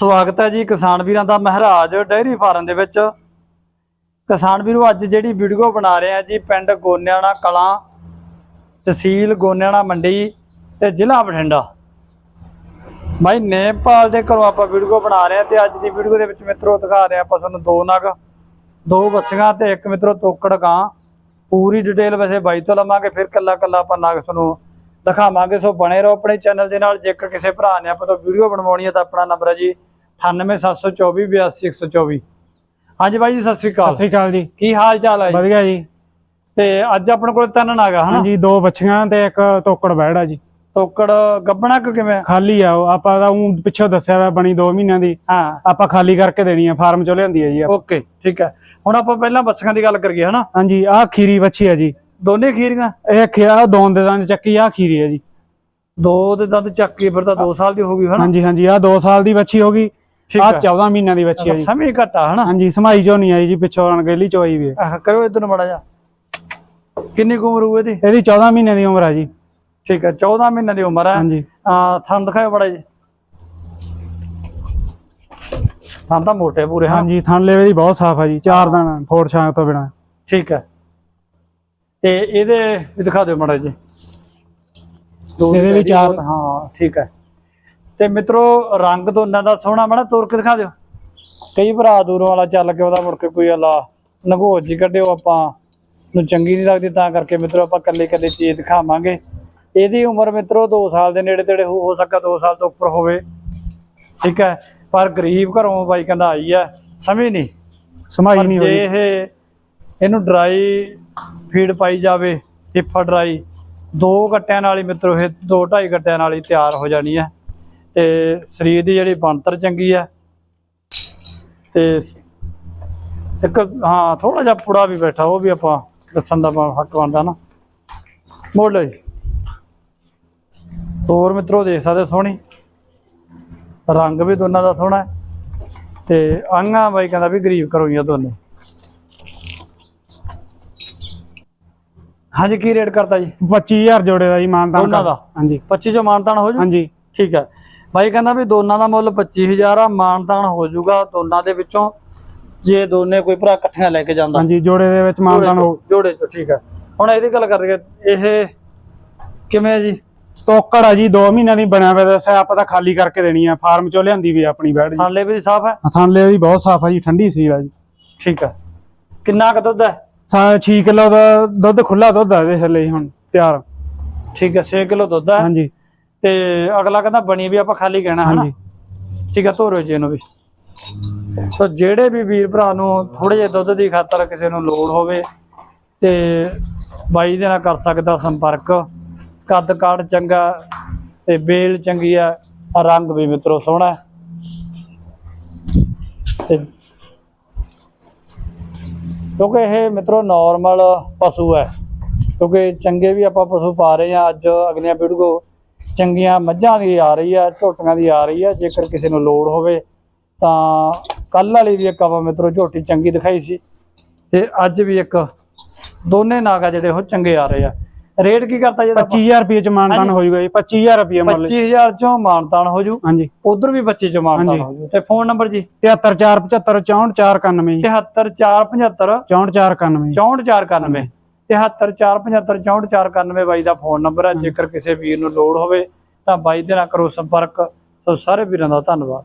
ਸਵਾਗਤ ਹੈ ਜੀ ਕਿਸਾਨ ਵੀਰਾਂ ਦਾ ਮਹਾਰਾਜ ਡੈਰੀ ਫਾਰਮ ਦੇ ਵਿੱਚ। ਕਿਸਾਨ ਵੀਰੋ, ਅੱਜ ਜਿਹੜੀ ਵੀਡੀਓ ਬਣਾ ਰਹੇ ਆ ਜੀ, ਪਿੰਡ ਗੋਨਿਆਣਾ ਕਲਾਂ, ਤਹਿਸੀਲ ਗੋਨਿਆਣਾ ਮੰਡੀ ਤੇ ਜ਼ਿਲ੍ਹਾ ਬਠਿੰਡਾ। ਬਾਈ ਨੇਪਾਲ ਦੇ ਘਰੋਂ ਆਪਾਂ ਵੀਡੀਓ ਬਣਾ ਰਹੇ ਆ ਤੇ ਅੱਜ ਦੀ ਵੀਡੀਓ ਦੇ ਵਿੱਚ ਮਿੱਤਰੋ ਦਿਖਾ ਰਹੇ ਆ ਆਪਾਂ ਤੁਹਾਨੂੰ ਦੋ ਨਗ, ਦੋ ਬੱਸੀਆਂ ਤੇ ਇੱਕ ਮਿੱਤਰੋ ਤੋਕੜ ਗਾਂ। ਪੂਰੀ ਡਿਟੇਲ ਵੈਸੇ ਬਾਈ ਤੋਂ ਲਵਾਂਗੇ, ਫਿਰ ਕੱਲਾ ਕੱਲਾ ਆਪਾਂ ਨਗ ਤੁਹਾਨੂੰ ਦਿਖਾਵਾਂਗੇ। ਸੋ ਬਣੇ ਰਹੋ ਆਪਣੇ ਚੈਨਲ ਦੇ ਨਾਲ, ਜੇਕਰ ਕਿਸੇ ਭਰਾ ਨੇ ਆਪਾਂ ਤੋਂ ਵੀਡੀਓ ਬਣਵਾਉਣੀ ਹੈ ਤਾਂ ਆਪਣਾ ਨੰਬਰ ਹੈ ਜੀ 9872482124 ਹਾਂਜੀ ਬਾਈ ਜੀ ਸਤਿ ਸ੍ਰੀ ਸਤਿ ਅਕਾਲ ਸ੍ਰੀ ਅਕਾਲ ਜੀ। ਕੀ ਹਾਲ ਚਾਲ ਹੈ ਜੀ? ਵਧੀਆ ਜੀ। ਤੇ ਅੱਜ ਆਪਣੇ ਕੋਲ ਤਿੰਨ ਨਗ ਹਨਾ? ਹਾਂਜੀ ਦੋ ਬੱਚੀਆਂ ਤੇ ਇੱਕ ਤੋਕੜ ਬੈੜਾ ਜੀ। ਤੋਕੜ ਗੱਬਣਾ ਕਿ ਕਿਵੇਂ? ਖਾਲੀ ਆ ਉਹ, ਆਪਾਂ ਤਾਂ ਉਹ ਪਿੱਛੋਂ ਦੱਸਿਆ ਵਾ ਬਣੀ 2 ਮਹੀਨਿਆਂ ਦੀ। ਹਾਂ। ਆਪਾਂ ਖਾਲੀ ਕਰਕੇ ਦੇਣੀ ਆ ਫਾਰਮ ਚੋਂ ਲਿਆਂਦੀ ਹੈ ਜੀ। ਓਕੇ ਠੀਕ ਹੈ ਹੁਣ ਆਪਾਂ ਪਹਿਲਾਂ ਬੱਸਾਂ ਦੀ ਗੱਲ ਕਰੀਏ ਹਨਾ? ਹਾਂਜੀ ਆਹ ਖੀਰੀ ਬੱਚੀ ਆ ਜੀ। ਦੋਨੇ ਖੀਰੀਆਂ? ਇਹ ਖਿਆ ਦੋਨ ਦੇ ਦੰਦ ਚੱਕੀ ਆ ਖੀਰੀ ਆ ਜੀ। ਦੋ ਦੇ ਦੰਦ ਚੱਕ ਕੇ ਫਿਰ ਤਾਂ 2 ਸਾਲ ਦੀ ਹੋ ਗਈ ਹਨਾ? ਹਾਂਜੀ ਹਾਂਜੀ ਆਹ 2 ਸਾਲ ਦੀ ਬੱਚੀ ਹੋ ਗਈ। ਹੈ 14 ਮਹੀਨਿਆਂ ਦੀ ਬੱਚੀ ਆ ਜੀ। ਸਮੇਂ ਘਟਾ ਹਨਾ? ਹਾਂਜੀ ਸਮਾਈ ਚੋਂ ਨਹੀਂ ਆਈ ਜੀ ਪਿੱਛੋਂ ਅਣਗੇਲੀ ਚੋਂ ਆਈ ਵੀ। ਆਹ ਕਰੋ ਇਧਰ ਮੜਾ ਜਾ ਕਿੰਨੀ ਉਮਰ ਹੋਊ ਇਹਦੀ? ਇਹਦੀ 14 ਮਹੀਨਿਆਂ ਦੀ ਉਮਰ ਆ ਜੀ। ਠੀਕ ਹੈ 14 ਮਹੀਨੇ ਦੀ ਉਮਰ ਹੈ ਹਾਂਜੀ। ਆ ਥਣ ਦਿਖਾਓ ਬੜਾ ਜੀ ਥਣ ਤਾਂ ਮੋਟੇ ਪੂਰੇ ਹਾਂਜੀ ਥਣ ਲੇਵੇ ਦੀ ਬਹੁਤ ਸਾਫ਼ ਆ ਜੀ ਚਾਰ ਦਾਣਾ ਫੋੜ ਛਾਂਗ ਤੋਂ ਬਿਨਾ। ਠੀਕ ਹੈ ਤੇ ਇਹਦੇ ਵੀ ਦਿਖਾ ਦਿਓ ਮੜਾ ਜੀ ਇਹਦੇ ਵੀ ਚਾਰ- ਹਾਂ ਠੀਕ ਹੈ ਤੇ ਮਿੱਤਰੋ ਰੰਗ ਦੋਨਾਂ ਦਾ ਸੋਹਣਾ ਮੜਾ ਤੋਰ ਕੇ ਦਿਖਾ ਦਿਓ। ਕਈ ਭਰਾ ਦੂਰੋਂ ਵਾਲਾ ਚੱਲ ਕੇ ਉਹਦਾ ਮੁੜ ਕੇ ਕੋਈ ਅਲਾ ਨਗੋਜ ਜੀ ਕੱਢਿਓ ਆਪਾਂ। ਨੂੰ ਚੰਗੀ ਨਹੀਂ ਲੱਗਦੀ ਤਾਂ ਕਰਕੇ ਮਿੱਤਰੋ ਆਪਾਂ ਕੱਲੇ ਕੱਲੇ ਚੀਜ਼ ਦਿਖਾਵਾਂਗੇ। ਇਹਦੀ ਉਮਰ ਮਿੱਤਰੋ 2 ਸਾਲ ਦੇ ਨੇੜੇ ਤੇੜੇ ਹੋ ਸਕਦਾ 2 ਸਾਲ ਤੋਂ ਉੱਪਰ ਹੋਵੇ। ਠੀਕ ਹੈ? ਪਰ ਗਰੀਬ ਘਰੋਂ ਬਾਈ ਕਹਿੰਦਾ ਆਈ ਹੈ ਸਮਝ ਨਹੀਂ? ਸਮਾਈ ਨਹੀਂ ਜੇ ਹੋਈ। ਇਹ ਇਹਨੂੰ ਡਰਾਈ ਫੀਡ ਪਾਈ ਜਾਵੇ ਟਿਫਾ ਡਰਾਈ ਦੋ ਗੱਟਿਆਂ ਨਾਲ ਹੀ ਮਿੱਤਰੋ ਇਹ ਦੋ ਢਾਈ ਗੱਟਿਆਂ ਨਾਲ ਹੀ ਤਿਆਰ ਹੋ ਜਾਣੀ ਹੈ। ਤੇ ਸਰੀਰ ਦੀ ਜਿਹੜੀ ਬਣਤਰ ਚੰਗੀ ਹੈ ਤੇ ਇੱਕ ਹਾਂ ਥੋੜਾ ਜਿਹਾ ਪੁੜਾ ਵੀ ਬੈਠਾ ਉਹ ਵੀ ਆਪਾਂ ਦੱਸਣ ਦਾ ਹੱਕ ਬਣਦਾ ਨਾ। ਮੋੜ ਲਓ ਜੀ। ਹੋਰ ਮਿੱਤਰੋ ਦੇਖ ਸਕਦੇ ਸੋਹਣੀ। ਰੰਗ ਵੀ ਦੋਨਾਂ ਦਾ ਸੋਹਣਾ ਤੇ ਆਂਗਾ ਬਾਈ ਕਹਿੰਦਾ ਵੀ ਗਰੀਬ ਕਰੋਈਆਂ ਦੋਨੇ। ਹਾਂਜੀ ਕੀ ਰੇਟ ਕਰਤਾ ਜੀ? 25000 ਜੋੜੇ ਦਾ ਜੀ ਮਾਨਤਾਨ ਦੋਨਾਂ ਦਾ? ਹਾਂਜੀ। 25 ਚੋਂ ਮਾਨਤਾਨ ਹੋ ਜੂ? ਹਾਂਜੀ। ਠੀਕ ਹੈ। ਬਾਈ ਕਹਿੰਦਾ ਵੀ ਦੋਨਾਂ ਦਾ ਮੁੱਲ 25000 ਆ ਮਾਨਤਾਨ ਹੋ ਜਾਊਗਾ ਦੋਨਾਂ ਦੇ ਵਿੱਚੋਂ ਜੇ ਦੋਨੇ ਕੋਈ ਭਰਾ ਇਕੱਠੀਆਂ ਲੈ ਕੇ ਜਾਂਦਾ। ਹਾਂਜੀ ਜੋੜੇ ਦੇ ਵਿੱਚ ਮਾਨਤਾਨ ਹੋ ਜੋੜੇ ਚੋਂ ਠੀਕ ਹੈ ਹੁਣ ਇਹਦੀ ਗੱਲ ਕਰਦੇ ਇਹ ਕਿਵੇਂ ਜੀ? ਤੋਕੜ ਆ ਜੀ 2 ਮਹੀਨਿਆਂ ਦੀ ਬਣਿਆ ਹੋਇਆ ਦੱਸਿਆ ਆਪਾਂ ਤਾਂ ਖਾਲੀ ਕਰਕੇ ਦੇਣੀ ਆ ਫਾਰਮ ਚੋਂ ਲਿਆਂਦੀ ਵੀ ਆ ਆਪਣੀ ਬੈੜ ਜੀ। ਥਾਲੇ ਵੀ ਸਾਫ਼ ਹੈ ਥਾਂਲੇ ਦੀ ਬਹੁਤ ਸਾਫ਼ ਆ ਜੀ ਠੰਡੀ ਸੀ ਆ ਜੀ। ਠੀਕ ਹੈ ਕਿੰਨਾ ਕੁ ਦੁੱਧ ਹੈ ਸਾ 6 ਕਿਲੋ ਦਾ ਦੁੱਧ ਖੁੱਲਾ ਦੁੱਧ ਆ ਇਹਦੇ ਥੱਲੇ ਹੁਣ ਤਿਆਰ। ਠੀਕ ਹੈ 6 ਕਿਲੋ ਦੁੱਧ ਹੈ ਹਾਂਜੀ। ਤੇ ਅਗਲਾ ਕਹਿੰਦਾ ਬਣੀ ਵੀ ਆਪਾਂ ਖਾਲੀ ਕਹਿਣਾ ਹੈ ਨਾ ਹਾਂਜੀ। ਠੀਕ ਹੈ ਧੋਰੋ ਜੀ ਇਹਨੂੰ ਵੀ। ਸੋ ਜਿਹੜੇ ਵੀ ਵੀਰ ਭਰਾ ਨੂੰ ਥੋੜੇ ਜਿਹੇ ਦੁੱਧ ਦੀ ਖਾਤਰ ਕਿਸੇ ਨੂੰ ਲੋੜ ਹੋਵੇ ਤੇ ਬਾਈ ਦੇ ਨਾਲ ਕਰ ਸਕਦਾ ਸੰਪਰਕ। ਕੱਦ ਕਾਠ ਚੰਗਾ ਤੇ ਬੇਲ ਚੰਗੀ ਆ ਰੰਗ ਵੀ ਮਿੱਤਰੋ ਸੋਹਣਾ। ਤੇ ਕਿਉਂਕਿ ਇਹ ਮਿੱਤਰੋ ਨਾਰਮਲ ਪਸ਼ੂ ਹੈ। ਕਿਉਂਕਿ ਚੰਗੇ ਵੀ ਆਪਾਂ ਪਸ਼ੂ ਪਾ ਰਹੇ ਆ ਅੱਜ ਅਗਲੀਆਂ ਵੀਡੀਓ ਚੰਗੀਆਂ ਮੱਝਾਂ ਦੀ ਆ ਰਹੀ ਆ ਝੋਟੀਆਂ ਦੀ ਆ ਰਹੀ ਆ। ਜੇਕਰ ਕਿਸੇ ਨੂੰ ਲੋੜ ਹੋਵੇ ਤਾਂ ਕੱਲ ਵਾਲੀ ਵੀ ਇੱਕ ਆਪਾਂ ਮਿੱਤਰੋ ਝੋਟੀ ਚੰਗੀ ਦਿਖਾਈ ਸੀ। ਤੇ ਅੱਜ ਵੀ ਇੱਕ ਦੋਨੇ ਨਾਗਾ ਜਿਹੜੇ ਉਹ ਚੰਗੇ ਆ ਰਹੇ ਆ। ਰੇਟ ਕੀ ਕਰਤਾ ਜੀ ਇਹਦਾ 25000 ਰੁਪਏ ਚ ਮਾਨਤਾਨ ਹੋ ਜਾਊਗਾ ਜੀ 25000 ਰੁਪਏ ਮੁੱਲ। 25000 ਚੋਂ ਮਾਨਤਾਨ ਹੋ ਜੂ। ਹਾਂਜੀ। ਉਧਰ ਵੀ 25 ਚੋਂ ਮਾਨਤਾਨ ਹਾਂਜੀ। ਹੋ ਜੂ। ਤੇ ਫੋਨ ਨੰਬਰ ਜੀ? 73475 6491 ਜੀ। 73475 6491 6491 73475 6491 ਬਾਈ ਦਾ ਫੋਨ ਨੰਬਰ ਹੈ। ਜੇਕਰ ਕਿਸੇ ਵੀਰ ਨੂੰ ਲੋੜ ਹੋਵੇ ਤਾਂ ਬਾਈ ਦੇ ਨਾਲ ਕਰੋ ਸੰਪਰਕ। ਸੋ ਸਾਰੇ ਵੀਰਾਂ ਦਾ ਧੰਨਵਾਦ।